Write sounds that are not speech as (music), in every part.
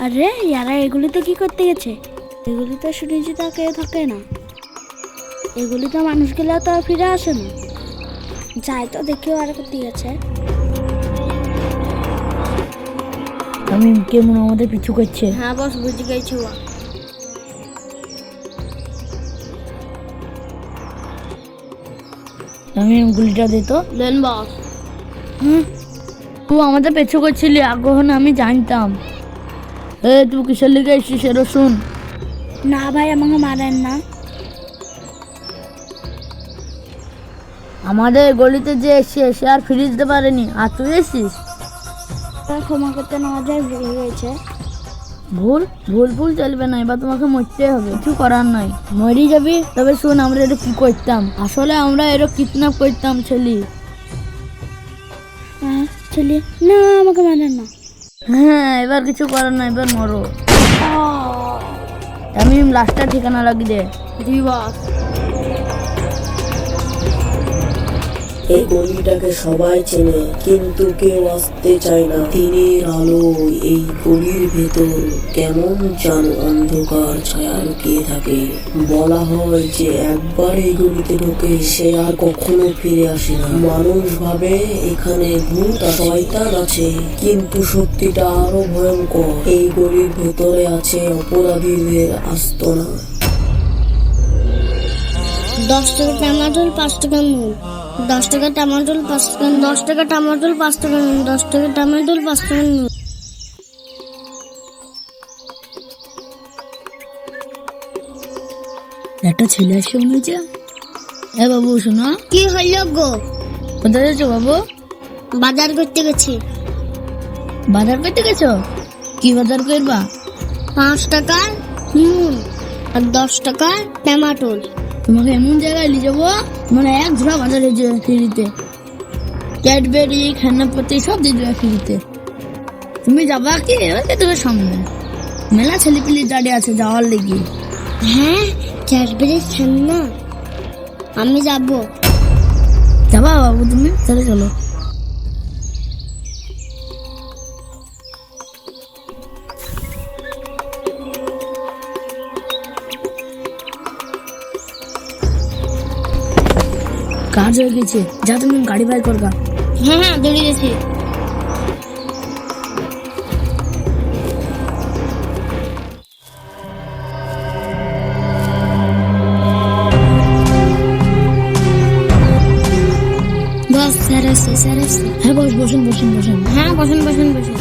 আরে ইয়ারা এগুলিতে কি করতে গেছে? এগুলি তো শুনেছি তা কেউ থাকে না। এগুলিতে মানুষ গেলে তো আর ফিরে আসে না। যাই তো দেখেও আর করতে গেছে। আমি কেমন আমাদের পিছু করছে? হ্যাঁ বস বুঝে গেছি ও। আমি গুলিটা দিত লেন বস। হুম। তুই আমাদের পেছু করছিলি আগ্রহ না আমি জানতাম। এ তুই কিসের লিগে এসছিস সেটা শুন। না ভাই আমাকে মারেন না। আমাদের গলিতে যে এসছে সে আর ফিরে দিতে পারেনি। আর তুই এসছিস? ক্ষমা করতে না যায় ভুলে গেছে ভুল? ভুল ভুল চলবে না এবার তোমাকে মরতে হবে। কিছু করার নাই। মরি যাবি? তবে শোন আমরা এটা কি করতাম? আসলে আমরা এরো কিডন্যাপ করতাম ছেলে। হ্যাঁ ছেলে। না আমাকে মারেন না। হ্যাঁ এবার কিছু করার নাই এবার মরো। আমি লাস্টটা ঠিকানা লাগি দে। এই গলিটাকে সবাই চেনে, কিন্তু কেউ আসতে চায় না। দিনের আলো এই গলির ভেতর কেমন যেন অন্ধকার ছায়া লুকিয়ে থাকে। বলা হয় যে একবার এই গলিতে ঢোকে সে আর কখনো ফিরে আসে না। মানুষ ভাবে এখানে ভূত শয়তান আছে, কিন্তু সত্যিটা আরও ভয়ঙ্কর। এই গলির ভেতরে আছে অপরাধীদের আস্তনা। দশ টাকা টমাটোল পাঁচ টাকা নুন দশ টাকা টমাটোল পাঁচ টাকা দশ টাকা টমাটোল পাঁচ টাকা দশ টাকা টমাটোল পাঁচ টাকা একটা ছেলে আসছে মনে হচ্ছে। এ বাবু শোনো। কি হলো গো? কোথায় যাচ্ছ বাবু? বাজার করতে গেছি। বাজার করতে গেছো? কি বাজার করবা? পাঁচ টাকার নুন। আর দশ টাকার টমাটোল তোমাকে এমন জায়গায় নিয়ে যাব? মানে এক ঝোড়া বাজার হয়েছে ফ্রিতে। ক্যাডবেরি খেনাপতি সব দিয়ে দেবে ফ্রিতে। তুমি যাবা কি? ওকে তোর সামনে। মেলা ছেলেপিলি দাঁড়িয়ে আছে যাওয়ার লেগে। হ্যাঁ ক্যাডবেরি খেন না আমি যাব। যাবা বাবু তুমি? তাহলে চলো। কাজ হয়ে গেছে। যা তুমি গাড়ি বাই করবা হ্যাঁ হ্যাঁ দৌড়ে গেছি। বস স্যার আসছে স্যার আসছে হ্যাঁ বস বসুন বসুন বসুন। হ্যাঁ বসুন বসুন বসুন।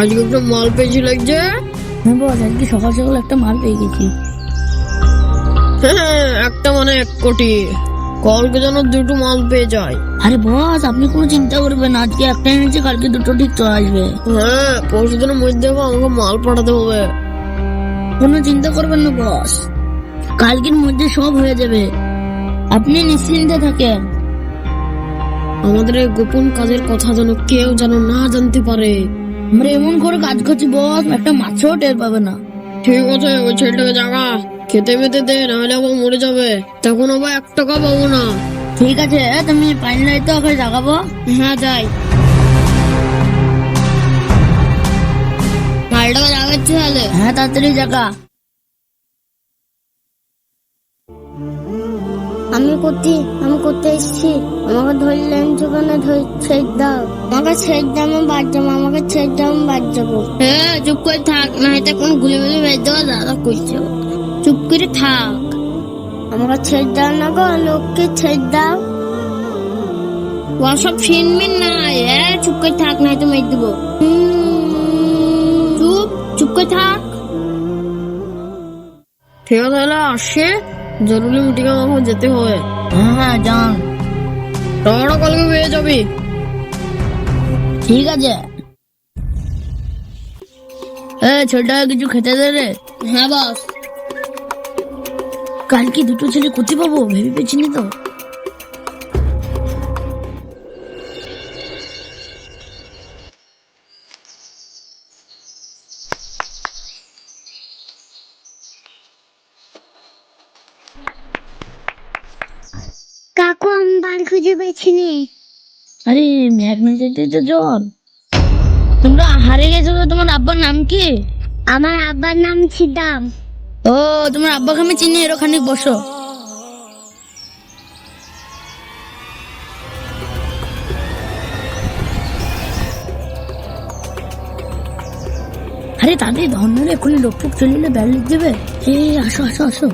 আজকে একটা মাল পেয়েছি লাগছে। হ্যাঁ বস আজকে সকাল সকাল একটা মাল পেয়ে গেছি। হ্যাঁ একটা মানে এক কোটি। কালকে যেন দুটো মাল পেয়ে যায়। আরে বস আপনি কোনো চিন্তা করবেন আজকে একটা এনেছি কালকে দুটো ঠিক চলে আসবে। হ্যাঁ পরশু দিনের মধ্যে আমাকে মাল পাঠাতে হবে। কোনো চিন্তা করবেন না বস। কালকের মধ্যে সব হয়ে যাবে। আপনি নিশ্চিন্তে থাকেন। আমাদের এই গোপন কাজের কথা যেন কেউ যেন না জানতে পারে। আমরা এমন করে কাজ করছি বস। একটা মাছও টের পাবে না। ঠিক আছে ওই ছেলেটাকে জাগা। খেতে মেতে দে নাহলে আবার মরে যাবে। তখন আবার এক টাকা পাবো না। ঠিক আছে তুমি পাইন নাই তো ওকে জাগাবো। হ্যাঁ যাই। মালটাকে জাগাচ্ছি তাহলে। হ্যাঁ তাড়াতাড়ি জাগা। আমি করতে আমি করতে এসেছি। আমাকে ধরলেন যখন ছেড় দাও। আমাকে ছেড় দাও আমি বাদ যাব আমাকে ছেড় দাও আমি বাদ যাব। হ্যাঁ চুপ করে থাক না এটা কোন গুলি গুলি বের দেওয়া দাদা করছে। চুপ করে থাক। আমাকে ছেড় দাও না গো লোককে ছেড় দাও। ওসব ফিনমিন না হ্যাঁ চুপ করে থাক না তো মেরে দেবো। চুপ চুপ করে থাক। ঠিক আছে তাহলে আসছে জরুরি মিটিং আমাকে যেতে হবে? হ্যাঁ হ্যাঁ যান টমেটো কালকে পেয়ে যাবি। ঠিক আছে। এ ছোট কিছু খেতে দে রে। হ্যাঁ বস। কালকে দুটো ছেলে কোথায় পাবো ভেবে পেয়েছিনি তো? আরে ম্যাগনেটাইটের জল। তোমরা হারিয়ে গেছো তো তোমার আব্বার নাম কি? আমার আব্বার নাম ছিদাম। ও তোমার আব্বাকে আমি চিনি এর ওখানে বসো। আরে তাদের ধর্মের এখনই লোক চলে এলে ব্যাল লিখ দেবে। এই আসো আসো আসো।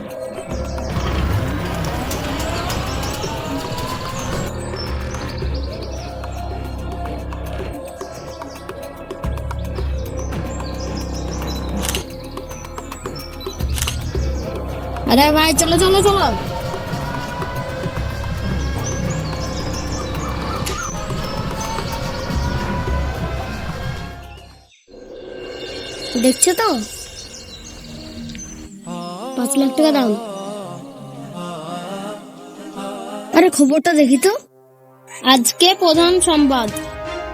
আরে ভাই, চলো চলো চলো। দেখছ তো? পাঁচ লাখ টাকা দাম আরে, খবরটা দেখি তো। আজকে প্রধান সংবাদ,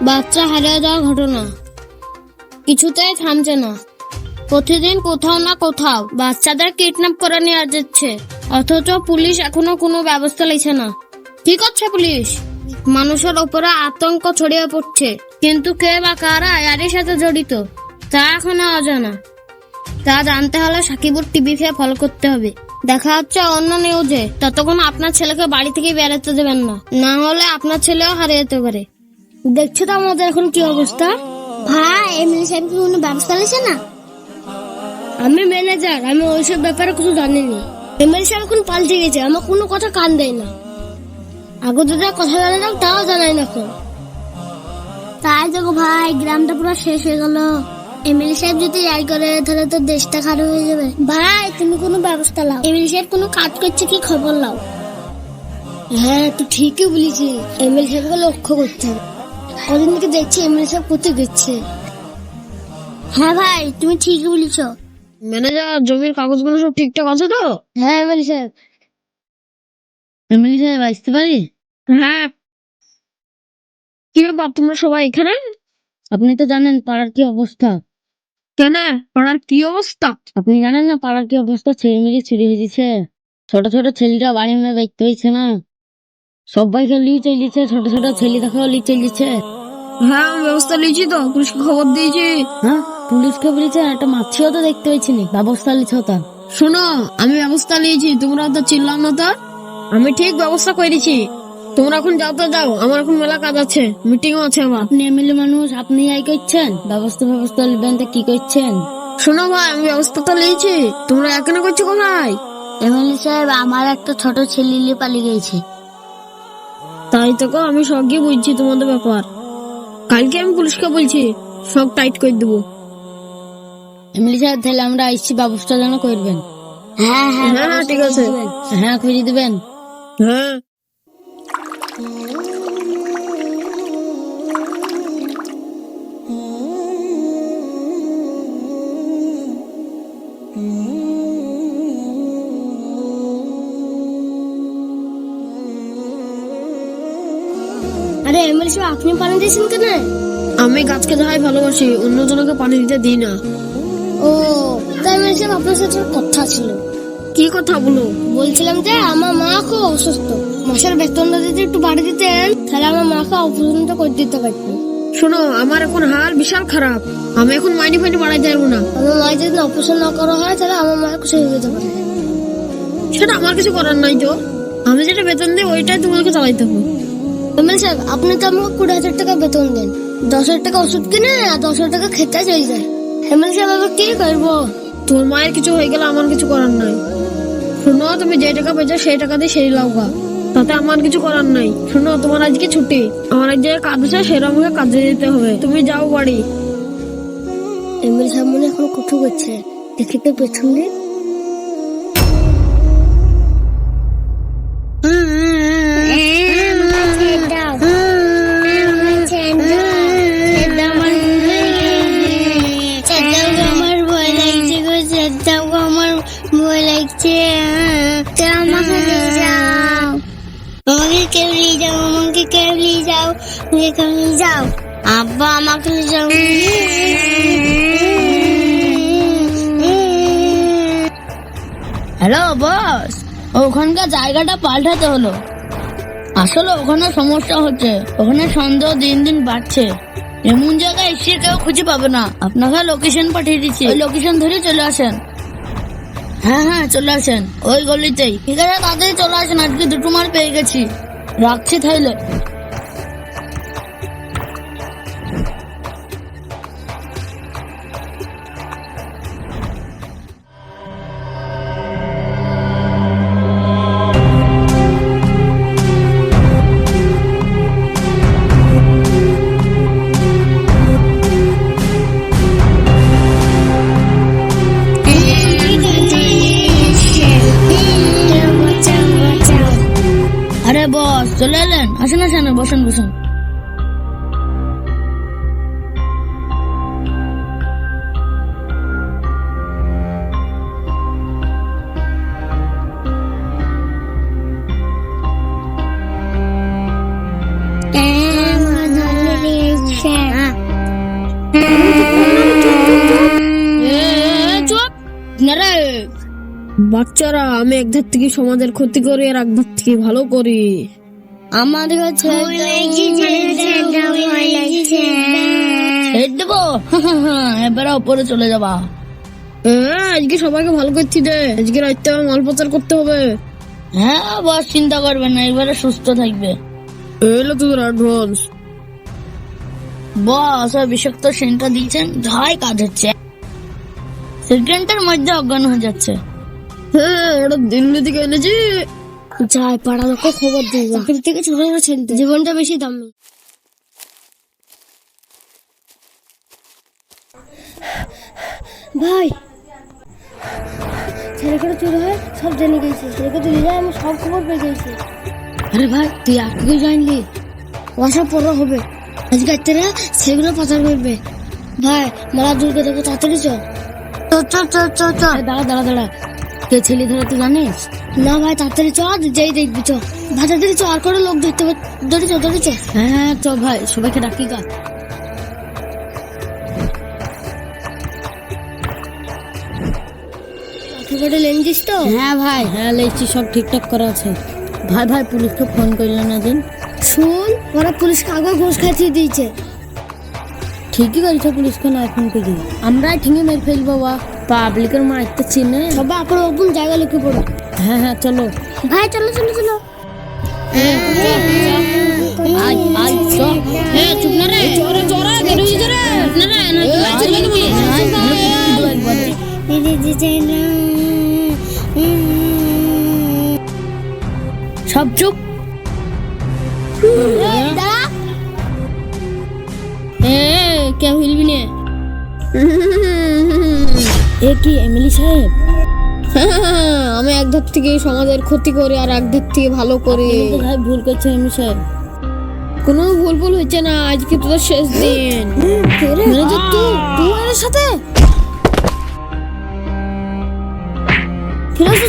বাচ্চা হারিয়ে যাওয়ার ঘটনা। কিছুতেই থামছে না। প্রতিদিন কোথাও না কোথাও বাচ্চাদের কিডন্যাপ করে নিয়ে যাচ্ছে। অথচ পুলিশ এখনও কোনো ব্যবস্থা নিচ্ছে না। কি করছে পুলিশ? মানুষের ওপরে আতঙ্ক ছড়িয়ে পড়ছে। কিন্তু কে বা কারা এর সাথে জড়িত, তা এখনও অজানা। তা জানতে হলে সাকিবুর টিভি খেয়ে ফলো করতে হবে। দেখা হচ্ছে অন্য নিউজে ততক্ষণ আপনার ছেলেকে বাড়ি থেকে বেরোতে দেবেন না। না হলে আপনার ছেলেও হারিয়ে যেতে পারে। দেখছ তো আমাদের এখন কি অবস্থা? ভাই এমনি সাহেব কি কোনো ব্যবস্থা নিয়েছে না? আমি ম্যানেজার আমি ওইসব ব্যাপারে কিছু জানি না এমএলএ সাহেব এখন পাল্টে গেছে, আমার কোনো কথা কান দেয় না। আগে তো যা কথা জানাতাম তাও জানাই না এখন তাই দেখো ভাই, গ্রামটা পুরো শেষ হয়ে গেল। এমএলএ সাহেব যদি যাই করে, তাহলে তো দেশটা খারাপ হয়ে যাবে। ভাই, তুমি কোনো ব্যবস্থা লাও এমএলএ সাহেব কোনো কাজ করছে কি খবর লাও হ্যাঁ তুই ঠিকই বলেছিস। এমএলএ সাহেবকে লক্ষ্য করতে হবে। কদিন থেকে দেখছি এমএলএ সাহেব কোথায় গেছে। হ্যাঁ ভাই, তুমি ঠিকই বলেছ। ম্যানেজার জমির কাগজগুলো সব ঠিকঠাক আছে তো? হ্যাঁ এমএলএ সাহেব সাহেব আসতে পারি? হ্যাঁ। কি ব্যাপার তোমরা সবাই এখানে? আপনি তো জানেন পাড়ার কি অবস্থা। কেন? পাড়ার কি অবস্থা? আপনি জানেন না পাড়ার কি অবস্থা? ছেলে মেয়ে চুরি হয়ে গেছে ছোট ছোট ছেলেরা বাড়ি মেয়ে দেখতে হয়েছে না। সবাইকে লিয়ে চলিছে ছোট ছোট ছেলে দেখাও লিয়ে চলিছে হ্যাঁ ব্যবস্থা নিয়েছি তো পুলিশকে খবর দিয়েছি। হ্যাঁ? পুলিশকে বলেছে একটা মাছিও তো দেখতে হয়েছে নি ব্যবস্থা লিছ তার শোনো আমি ব্যবস্থা নিয়েছি তোমরা তো চিল্লাম না তো? আমি ঠিক ব্যবস্থা করেছি। তোমরা এখন যাও তো যাও। আমার এখন মেলা কাজ আছে মিটিংও আছে আমার। আপনি এমএলএ মানুষ আপনি আই করছেন? ব্যবস্থা ব্যবস্থা নেবেন তো কি করছেন? শোনো ভাই আমি ব্যবস্থা তো নিয়েছি। তোমরা এখানে করছ কোথায়? এমএলএ সাহেব আমার একটা ছোট ছেলে পালিয়ে গেছে। তাই তো আমি সব গিয়ে বুঝছি তোমাদের ব্যাপার। কালকে আমি পুলিশকে বলছি সব টাইট করে দেবো। এমএলএ সাহেব তাহলে আমরা আইসি ব্যবস্থা যেন করবেন। হ্যাঁ হ্যাঁ হ্যাঁ হ্যাঁ ঠিক আছে। হ্যাঁ খুঁজে দিবেন। হ্যাঁ। আরে এমএলএ সাহেব আপনি পানি দিয়েছেন কেন? আমি গাছকে যাই ভালোবাসি অন্যজনকে পানি দিতে দিই না। ও তাই সাহেব আপনার সাথে কথা ছিল। কি কথা বলো? বলছিলাম যে আমার মা খুব অসুস্থ। মাসের বেতনটা যদি একটু বাড়ি দিতেন তাহলে আমার মাকে অপারেশনটা করে দিতে পারতেন। শোনো আমার এখন হাল বিশাল খারাপ। আমি এখন মাইনে ফাইনে বাড়াই যাব না। আমার মা যদি অপারেশন না করা হয় তাহলে আমার মা খুশি হয়ে যেতে পারে। সেটা আমার কিছু করার নাই তো। আমি যেটা বেতন দিই ওইটাই তোমাকে চালাইতে হবে। এমএলএ সাহেব আপনি তো আমাকে কুড়ি হাজার টাকা বেতন দেন। দশ হাজার টাকা ওষুধ কিনে আর দশ হাজার টাকা খেতে চলে যায়। এমএলএ সাহেব আমি কি করব? তোর মায়ের কিছু হয়ে গেলে আমার কিছু করার নাই। শুনো, তুমি যে টাকা পেয়েছ সেই টাকা দিয়ে সেই লাউকা তাতে আমার কিছু করার নাই। শুনো, তোমার আজকে ছুটি। আমার এক জায়গায় কাজ আছে সেটা আমাকে কাজে যেতে হবে। তুমি যাও বাড়ি। এমএল সাহেব মনে এখন কুঠু করছে দেখি তো পেছন দিক নিয়ে যাও। আব্বা আমাকে নিয়ে যাও হ্যালো, বস, ওখানকার জায়গাটা পাল্টাতে হলো। আসলে ওখানে সমস্যা হচ্ছে, ওখানে সন্দেহ দিন দিন বাড়ছে। এমন জায়গায় এসে কেউ খুঁজে পাবে না। আপনাকে লোকেশন পাঠিয়ে দিচ্ছি। ওই লোকেশন ধরে চলে আসেন। হ্যাঁ হ্যাঁ চলে আসেন। ওই গলিতেই। ঠিক আছে, তাড়াতাড়ি চলে আসেন, আজকে দুটো মার পেয়ে গেছি। রাখছি তাইলে। রে বাচ্চারা আমি এক ধার থেকে সমাজের ক্ষতি করি আর এক ধার থেকে ভালো করি। আমার কাছে দেবো? এবারে উপরে চলে যাবা। হ্যাঁ, আজকে সবাইকে ভালো করছি দে আজকে রাইতে আমার মাল প্রচার করতে হবে। হ্যাঁ বস চিন্তা করবেন না এবারে সুস্থ থাকবে। এলো তোদের অ্যাডভান্স বস ওই বিষাক্ত সেন্টটা দিয়েছেন। যাই কাজ হচ্ছে। মধ্যে অজ্ঞান হয়ে যাচ্ছে। হ্যাঁ ওটা দিল্লি থেকে এনেছি। যাই পাড়া লোকে খবর দিই চাকরি থেকে ছোট ছেলে জীবনটা বেশি দামি ভাই ছেলেকে চুরি হয় সব জেনে গেছি। ছেলেকে চুরি যায় আমি সব খবর পেয়ে গেছি। আরে ভাই তুই আজকে জানলি? ওসব পড়া হবে। আজকে সেগুলো পাচার করবে। ভাই, মালা দুর্গে দেখো তাড়াতাড়ি চল? চল চল চল চল চল। দাঁড়া দাঁড়া দাঁড়া। কে ছেলে ধরে তুই জানিস? না ভাই, তাড়াতাড়ি চ যেই দেখবি চ ভাই, তাড়াতাড়ি চ আর করে লোক হবে ধরে চ ধরে চ হ্যাঁ হ্যাঁ চ ভাই, সবাইকে ডাকি গা। একেবারে লেনজিস তো? হ্যাঁ ভাই হ্যাঁ লেছি সব ঠিকঠাক করা আছে। ভাই ভাই, পুলিশকে ফোন করলেন না দিন শুন ওরা পুলিশকে আগে ঘুষ খাইয়ে দিয়েছে ঠিকই করেছে পুলিশকে না ফোন করি আমরা ঠিকই মেরে ফেলব বা পাবলিকের মারতে চিনে সবাই আপনার ওপন জায়গা লিখে পড়ো হ্যাঁ হ্যাঁ চলো ভাই চলো চলো চলো সব চুপ এ হিলবি নে। এ কি এমএলএ সাহেব? আমি এক ধার থেকে সমাজের ক্ষতি করি আর এক ধার থেকে ভালো করি। ভুল করছে সাহেব। কোনো ভুল ভুল হচ্ছে না আজকে তোদের শেষ দিন। মানে তুই তুই আমার সাথে?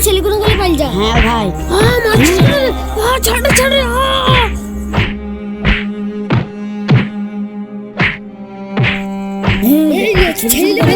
ছেলে কোনো গলে পাল যা। হ্যাঁ ভাই। আ আ ছাড় ছাড় আ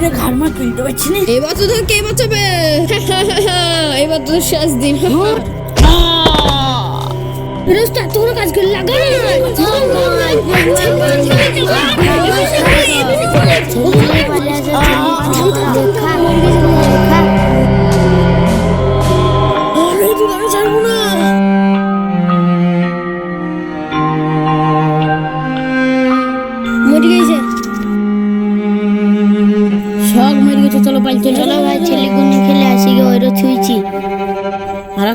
মেট্রিকে ঘাড় মার তুলতে পারছি না। এবার তোদের কে বাঁচাবে? (laughs) এবার তোদের শেষ দিন। রোজ তো এতগুলো কাজ করে লাগা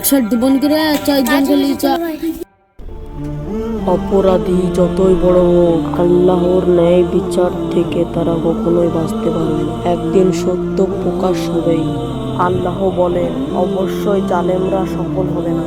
একশো দুবন করে চারজন চলি অপরাধী যতই বড় হোক আল্লাহর ন্যায় বিচার থেকে তারা কখনোই বাঁচতে পারে না। একদিন সত্য প্রকাশ হবেই। আল্লাহ বলেন অবশ্যই জালেমরা সফল হবে না।